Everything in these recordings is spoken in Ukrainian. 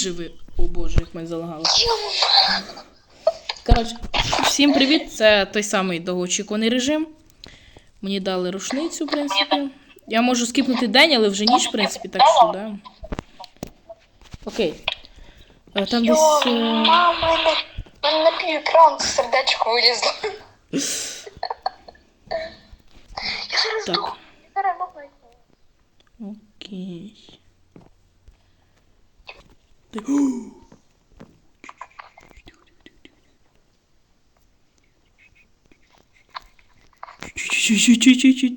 Виживи. О боже, як мене залагало. Коротше, всім привіт! Це той самий довгоочікуваний режим. Мені дали рушницю, в принципі. Я можу скіпнути день, але вже ніч, в принципі, так що, да. Окей. Е, Там Йо, десь. е, мама, на пів екрану сердечко вилізло. Я зараз Так. здохну. Окей.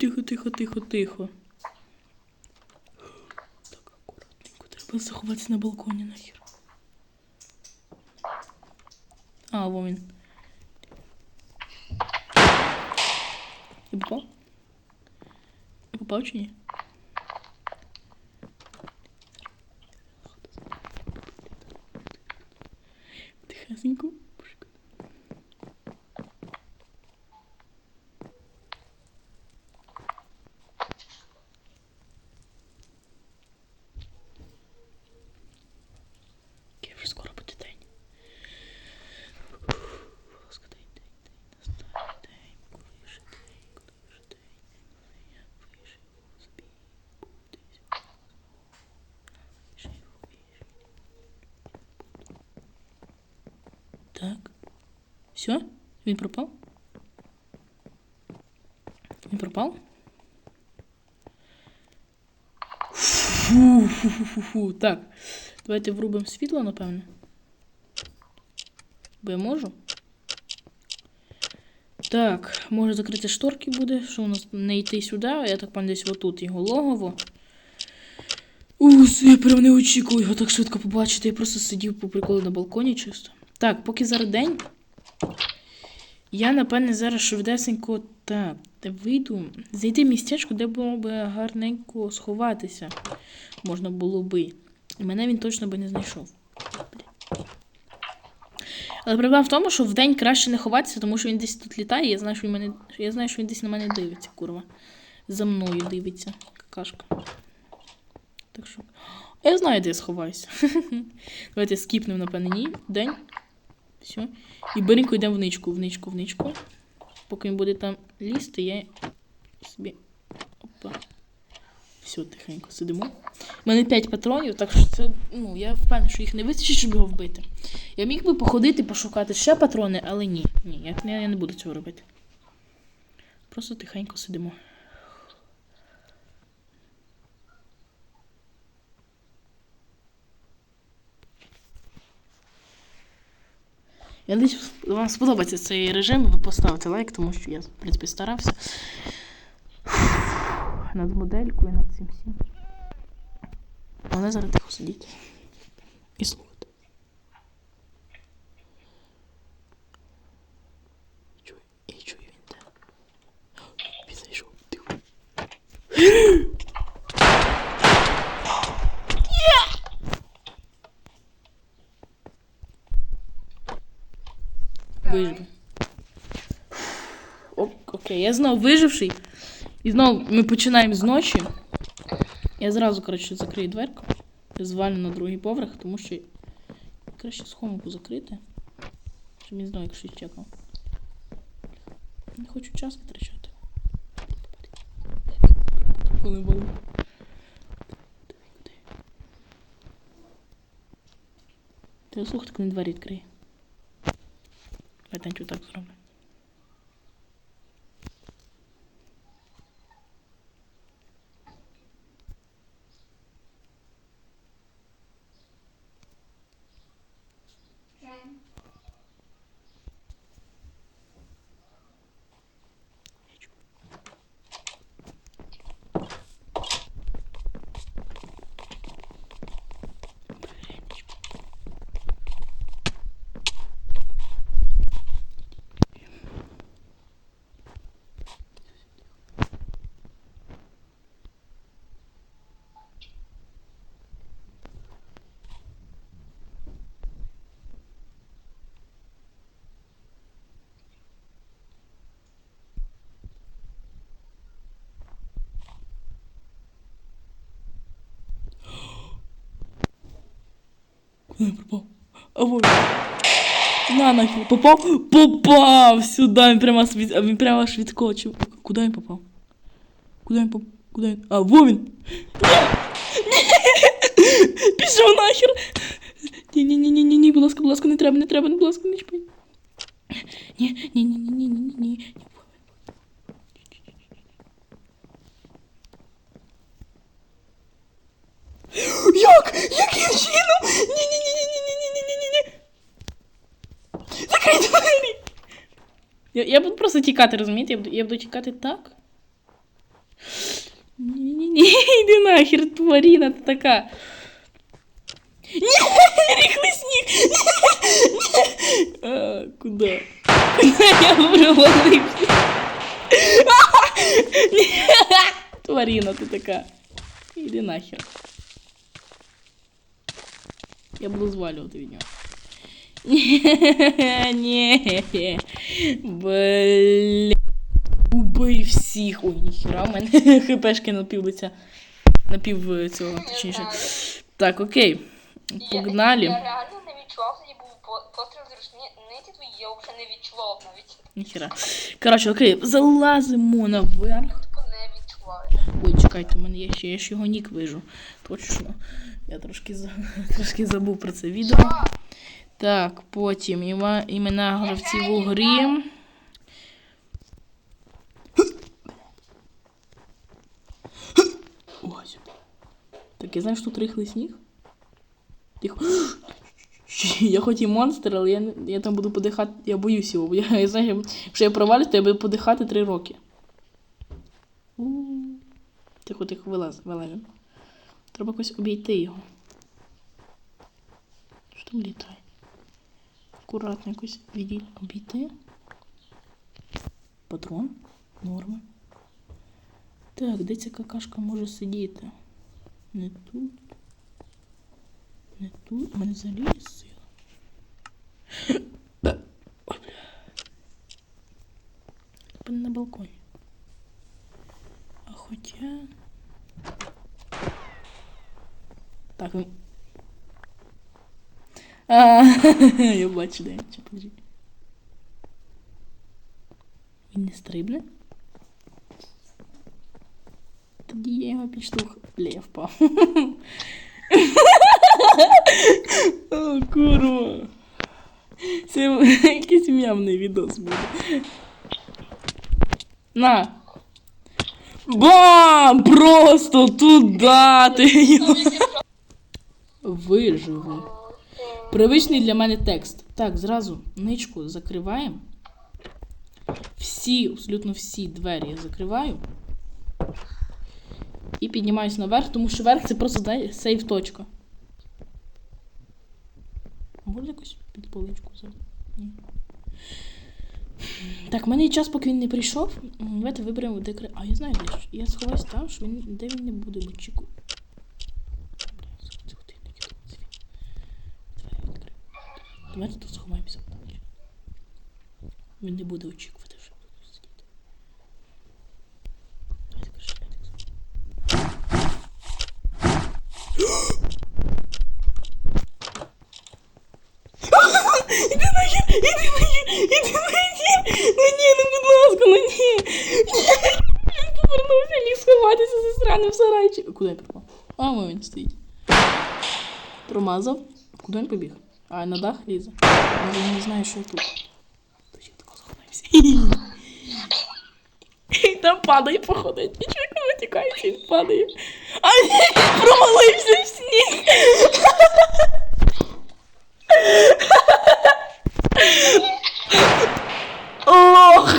Тихо, тихо, тихо, тихо. Так, акуратненько. Треба заховатися на балконі нахер. А, во він. Я попав? Я попав чи ні? 5. Він пропав? Він пропав? Фу-фу-фу-фу. Так. Давайте врубимо світло, напевне. Бо я можу. Так, може закрити шторки буде, що у нас не йти сюди, а я так пан десь отут його логово. У, це я прям не очікую його так швидко побачити. Я просто сидів по приколу на балконі чисто. Так, поки зараз день. Я, напевне, зараз швидесенько де вийду. Знайти містечко, де було б гарненько сховатися. Можна було би. І мене він точно би не знайшов. Але проблема в тому, що вдень краще не ховатися, тому що він десь тут літає, я знаю, що він мене. Я знаю, що він десь на мене дивиться, курва. За мною дивиться, какашка. Так що. Я знаю, де я сховаюся. Давайте скіпнемо, напевне, ні. День. Все. І беренько йдемо в ничку, в ничку, в. Поки він буде там лізти, я собі. Опа. Все, тихенько сидимо. У мене 5 патронів, так що це. Ну, я впевнена, що їх не вистачить, щоб його вбити. Я міг би походити, пошукати ще патрони, але ні. Ні, я, я не буду цього робити. Просто тихенько сидимо. Я надіюсь, вам сподобається цей режим, ви поставите лайк, тому що я, в принципі, старався. Над моделькою, над цим всім. Але зараз тихо сидіть. І слухати. Чую, я чую він де. Він зайшов. Тихо. Вижив. О, окей, я знов виживший. І знову ми починаємо з ночі. Я зразу, коротше, закрию дверку. Звалю на другий поверх, тому що краще схомку закрити. Щоб він знову якщо чекав. Не хочу час витрачати. Коли були. Ти слухати, коли двері відкриє. Я так зроблю. Ой, попав. Або. На нахер Попав? Попав! сюда він прямо світ... він прямо аж відкочив. Куди він попав? Куди він попав? Куди він? А, во він! Пішов нахер! Ні-ні-ні-ні-ні, ні, будь ласка, будь ласка, не треба, не треба, будь ласка, не чпай. Ні, ні, ні, ні, ні, ні, ні, ні. Як? Яким чином? Ні, ні, ні. Закрий двері. Я, я буду просто тікати, розумієте? Я буду, я буду тікати так. Ні, ні, ні, йди нахер, тваріна ти така. Ні, ріхлий сніг. Ні, ні. А, куди? Куди я провалився? Ні, Тваріна ти така. Іди нахер. Я буду звалювати від нього. Ні. Бля. Убий всіх. Ой, ніхера, в мене хпшки на пів лиця. На пів е, цього, точніше. Так, окей. Погнали. Я, я реально не відчував, тоді був постріл з рушниці твої, я взагалі не відчував навіть. Ніхера. Коротше, окей, залазимо наверх. Типу. Ой, чекайте, у мене є ще, я ж його нік вижу. Точно. Я трошки, трошки забув про це відео. Так, потім імена гравців у грі. Ось. Так, я знаю, що тут рихлий сніг. Тихо. Я хоч і монстр, але я, я там буду подихати. Я боюсь його. Я, я знаю, якщо я провалюсь, то я буду подихати три роки. Тихо, тихо, вилаз, вилазимо. Треба якось обійти його. Що там літає? Акуратно якось відій... обійти. Патрон. Норма. Так, де ця какашка може сидіти? Не тут. Не тут. Мене взагалі є сила. На балконі. А хоча. Так, я бачу, де він. Подожди. Він не стрибне? Тоді я його підштовх. Бля, я впав. О, курва. Це якийсь м'явний відос буде. На. Бам! Просто туди ти його. Виживу. Привичний для мене текст. Так, зразу ничку закриваємо. Всі, абсолютно всі двері я закриваю. І піднімаюсь наверх, тому що верх це просто сейф точка. А Може якось під поличку? Ні. Так, в мене є час, поки він не прийшов. Давайте виберемо де кри- А, я знаю, де. Я сховаюсь там, що він де він не буде, бо чеку. Бля, це годинник, я думаю, це він. Двері відкрив. Давайте тут сховаємося подалі. Він не буде очікувати, що буду сидіти. Давайте кошелетик. Іди нахер, іди нахер, іди нахер. Ну ні, ну будь ласка, ну ні. Він повернувся, ліг сховатися за сраним сарайчиком. Куди я пропав? А, він стоїть. Промазав. Куди він побіг? А, на дах лізе. Може він не знає, що я тут. Я. Там падає, походу. Я Нічого кому тікається, він падає. А він провалився в сніг. Ох!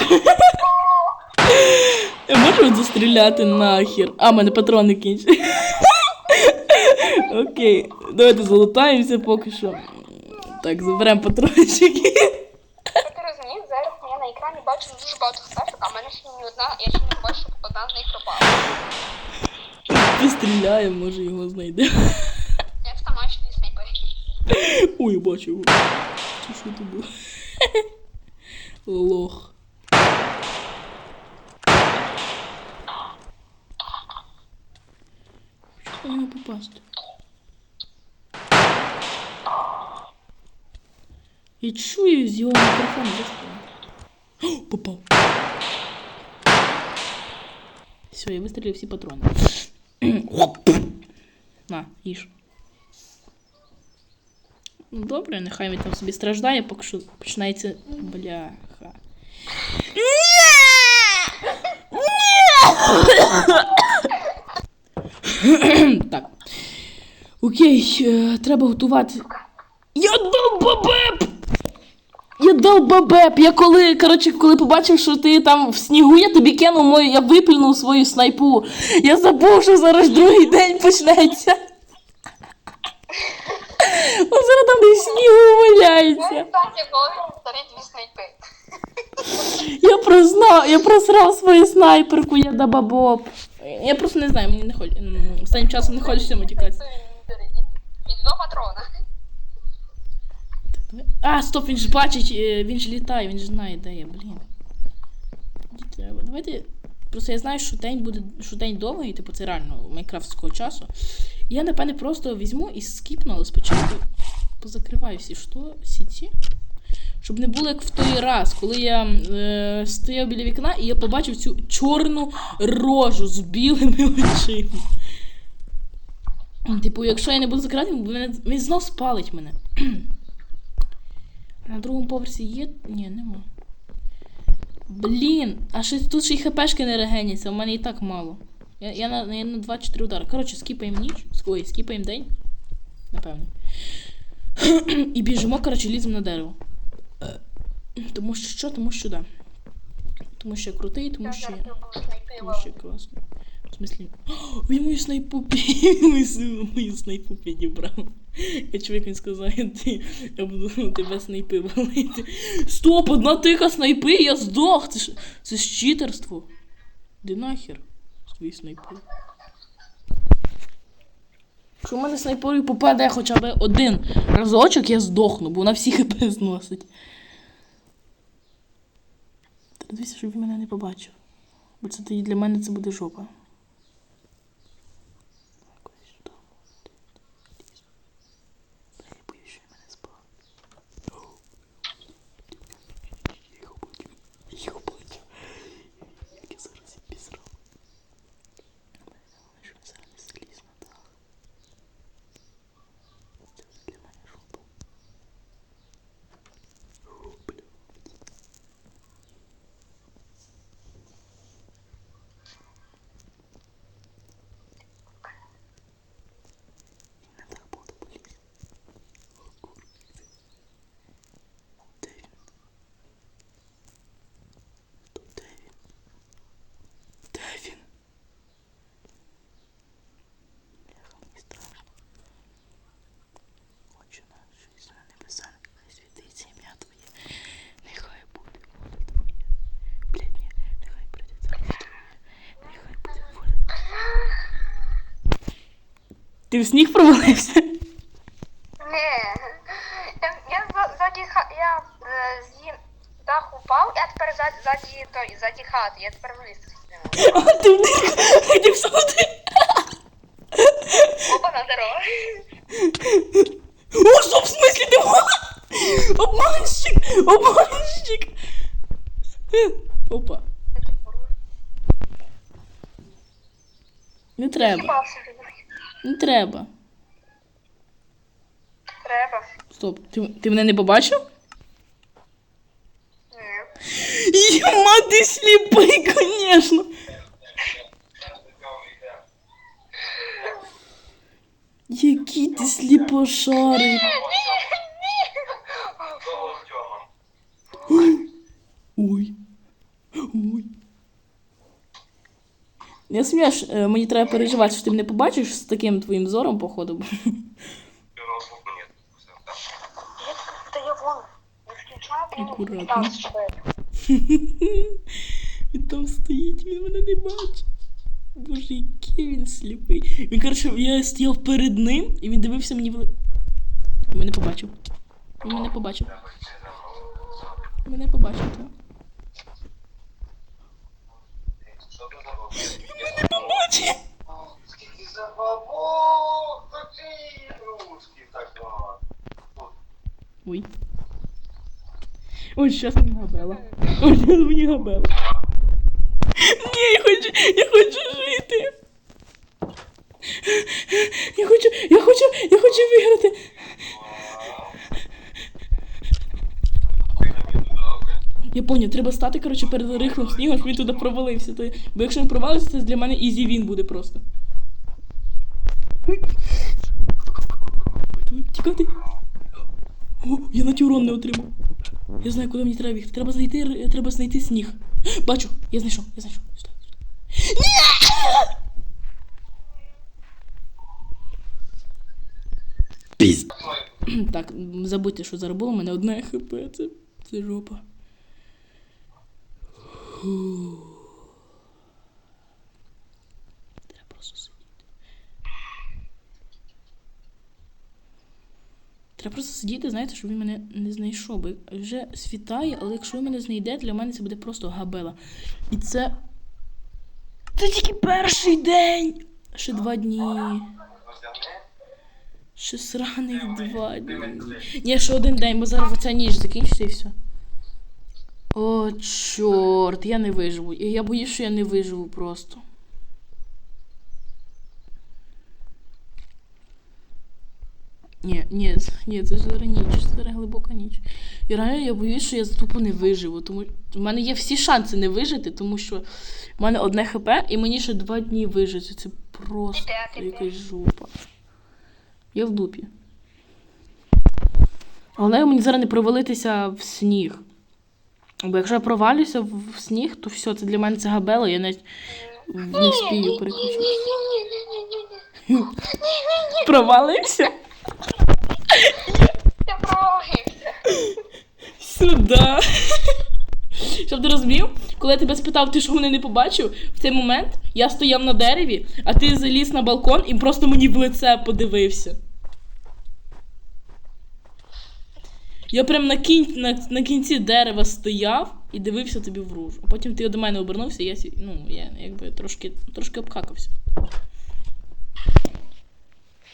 Я можу застріляти нахер. А, мене патрони кінчились. Окей, давайте залутаємося поки що. Так, заберемо патрончики. Що ти розумієш, зараз я на екрані бачу дуже багато хпшок, а в мене ще ні одна, я ще не бачу, щоб одна з них пропала. Постріляємо, може його знайдемо. Я дві снайпери. Ой, бачу його. Чи що це було? Лох. Що по попасти? Я чую з його мікрофону. О, Попав. Все, я вистрілив всі патрони. На, їж. Ну добре, нехай він там собі страждає, поки що починається. Бляха. Так. Окей, е, треба готувати. Я долбабеп! Я долбабеп! Я коли, коротше, коли побачив, що ти там в снігу, я тобі кинув мою, я виплюнув свою снайпу. Я забув, що зараз другий день почнеться. О, зараз там десь снігу валяється. Я прознав, я просрав свою снайперку, я дабабоп. Я просто не знаю, мені не хоче. Останнім часом не хочеться матюкатися. І, і два патрона. А, стоп, він ж бачить, е, він ж літає, він ж знає, де я, блін. Треба. Давайте. Просто я знаю, що день буде, що день довгий, типу це реально майнкрафтського часу. Я, напевне, просто візьму і скіпну, але спочатку позакриваю всі що, всі ці. Щоб не було як в той раз, коли я е, стояв біля вікна і я побачив цю чорну рожу з білими очима. Типу, якщо я не буду закривати, він знов спалить мене. На другому поверсі є. Ні, нема. Блін, а ще тут ще й хпшки не регеняться, у мене і так мало. Я, я на, я на 24 удари. Коротше, скіпаємо ніч. Ой, скіпаємо день. Напевно. І біжимо, коротше, ліземо на дерево. Тому що що? Тому що да. Тому що я крутий, тому що я. Тому що я класно. В смислі. Він мою снайпу підібрав. Я чоловік він сказав, я, буду тебе снайпи валити. Стоп, одна тиха снайпи, я здох. Це ж це ж читерство. Де нахер? твої снайпи. Якщо в мене снайперою попаде хоча б один разочок, я здохну, бо вона всі хп зносить. Дивіться, щоб він мене не побачив. Бо це тоді для мене це буде жопа. Так, ось сюди. Я боюсь, що він мене спалить. Я його бачу. Я його бачу. Як я зараз і пісрав. Головне, що він зараз не заліз на дах. Це вже для мене жопа. О, бля. Він на дах буде поліз. О, курва. Де він? Стоп, де він? Де він? Бляха, мені страшно. Хочу на щось на небеса, нехай світиться ім'я твоє. Нехай буде воля твоя. Блядь, ні, нехай прийде царство твоє. Нехай буде воля твоя. Ти в сніг провалився? Ні. Я, я за- ззаді ха- я е, з даху впав, я тепер ззаді, ззаді, той, ззаді хати, я тепер виліз. А ти в них хотів в сади. Опа на дорогу. О, що в смислі ти ма- Обманщик! Обманщик! Опа. Не треба. Їбався. Не треба. Треба. Стоп, ти, ти мене не побачив? Ні. Єма, ти сліпий, звісно. Який ти сліпошарий. Ой. Ой. Я смієш, е, мені треба переживати, що ти мене побачиш з таким твоїм зором, походу. Та я вон. Не включаю, там. Він там стоїть, він мене не бачить. Боже, який він сліпий. Він, коротше, я стояв перед ним, і він дивився мені в ли... Він мене побачив. Він мене побачив. Мене побачив, так. Ігрушки так. Ой. Ой, сейчас мені габела. Ой, сейчас мені габела. Ні, я хочу, я хочу жити. Я хочу, я хочу, я хочу виграти. Я поняв, треба стати, коротше, перед рихлим снігом, щоб він туди провалився. То- Бо якщо він провалився, це для мене ізі він буде просто. Тікати. О, я навіть урон не отримав. Я знаю, куди мені треба бігти. Треба знайти, треба знайти сніг. Бачу, я знайшов, я знайшов. Сюди, сюди. Пізд. Так, забудьте, що у мене одне хп, це, це жопа. Треба просто сидіти. Знаєте, щоб він мене не знайшов. Бо вже світає, але якщо він мене знайде, для мене це буде просто габела. І це. Це тільки перший день! Ще два дні. Ще сраних два дні. Ні, ще один день, бо зараз оця ніч закінчиться і все. О, чорт, я не виживу. Я боюсь, що я не виживу просто. Ні, ні, ні, це ж зараз ніч, це зараз глибока ніч. І реально я боюсь, що я тупо не виживу. Тому в мене є всі шанси не вижити, тому що в мене одне хп, і мені ще два дні вижити. Це просто якась жопа. Я в дупі. Але мені зараз не провалитися в сніг. Бо якщо я провалюся в сніг, то все, це для мене це габела, я навіть не вспію переключитися. Провалився? Я провалився. Сюда. Щоб ти розумів, коли я тебе спитав, ти що мене не побачив, в цей момент я стояв на дереві, а ти заліз на балкон і просто мені в лице подивився. Я прям на, кінь, на, на кінці дерева стояв і дивився тобі в ружу. А потім ти до мене обернувся, і я, ну, я якби трошки, трошки обкакався.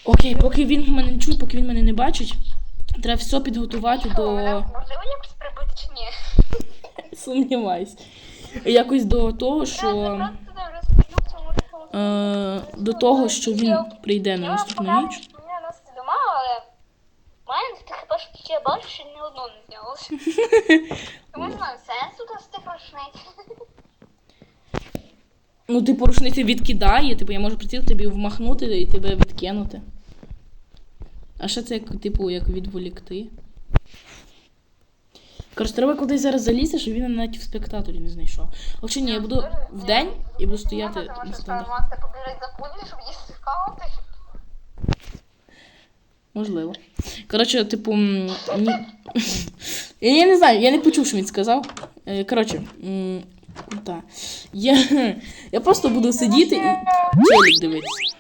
Окей, поки він мене не чує, поки він мене не бачить, треба все підготувати до. можливо якось прибити чи ні? Сумніваюсь. Якось до того, що. Е, до того, що він прийде на Я наступну ніч. мене носить дома, але мене бачу, що ні одного не. Тому не знаю, сенсу носити рушниці. Ну, типу, рушницю відкидає, типу, я можу прийти тобі вмахнути і тебе відкинути. А ще це як, типу, як відволікти. Коротше, треба кудись зараз залізти, щоб він навіть в спектаторі не знайшов. Чи ні, я буду в день і буду стояти на стендах. кулі, щоб її скати. Можливо. Коротше, типу. Ні... я, не знаю, я не почув, що він сказав. Е, Коротше. Я, я просто буду сидіти і челік дивитися.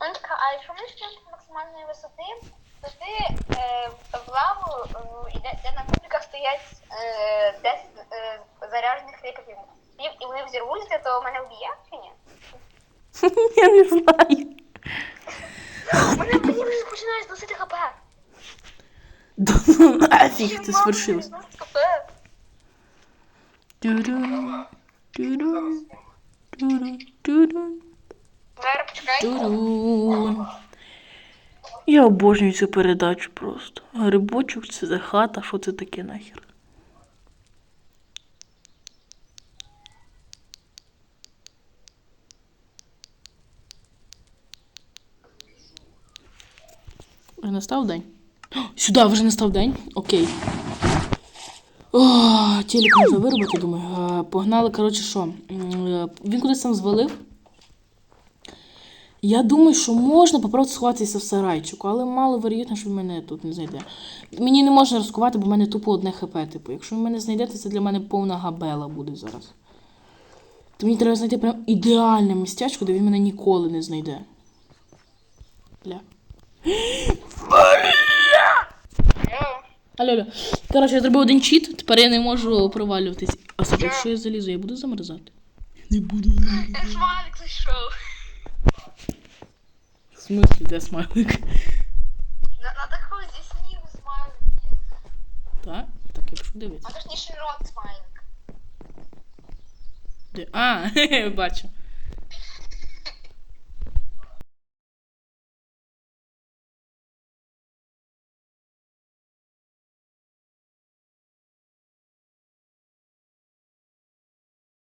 Вона така, а якщо ми з максимальної висоти, то ти е, в лаву, е, де на кубиках стоять е, 10 е, заряджених рекетів. І, і вони взірвуться, то мене вб'є чи ні? Я не знаю. Мене мені вже починає зносити хп. Да ну нафіг це свершилось. Зараз почекай. Я обожнюю цю передачу просто. Грибочок, це за хата, що це таке нахер? Вже настав день? О, Сюди вже настав день. Окей. О, телек можна виробити, думаю. Е, Погнали, коротше, що? Е, Він кудись там звалив. Я думаю, що можна попробувати сховатися в сарайчику, але мало вероятно, що він мене тут не знайде. Мені не можна ризикувати, бо в мене тупо одне хп. Типу, якщо він мене знайде, то це для мене повна габела буде зараз. То мені треба знайти прям ідеальне містечко, де він мене ніколи не знайде. Бля. Алло, алло. Коротше, я зробив один чіт, тепер я не можу провалюватись. А собі, якщо я залізу, я буду замерзати? Не буду замерзати. Смайлик зайшов. В смислі, де смайлик? На, на такому зі снігу смайлик є. подивитися. А точніше рот смайлик. Де? А, бачу.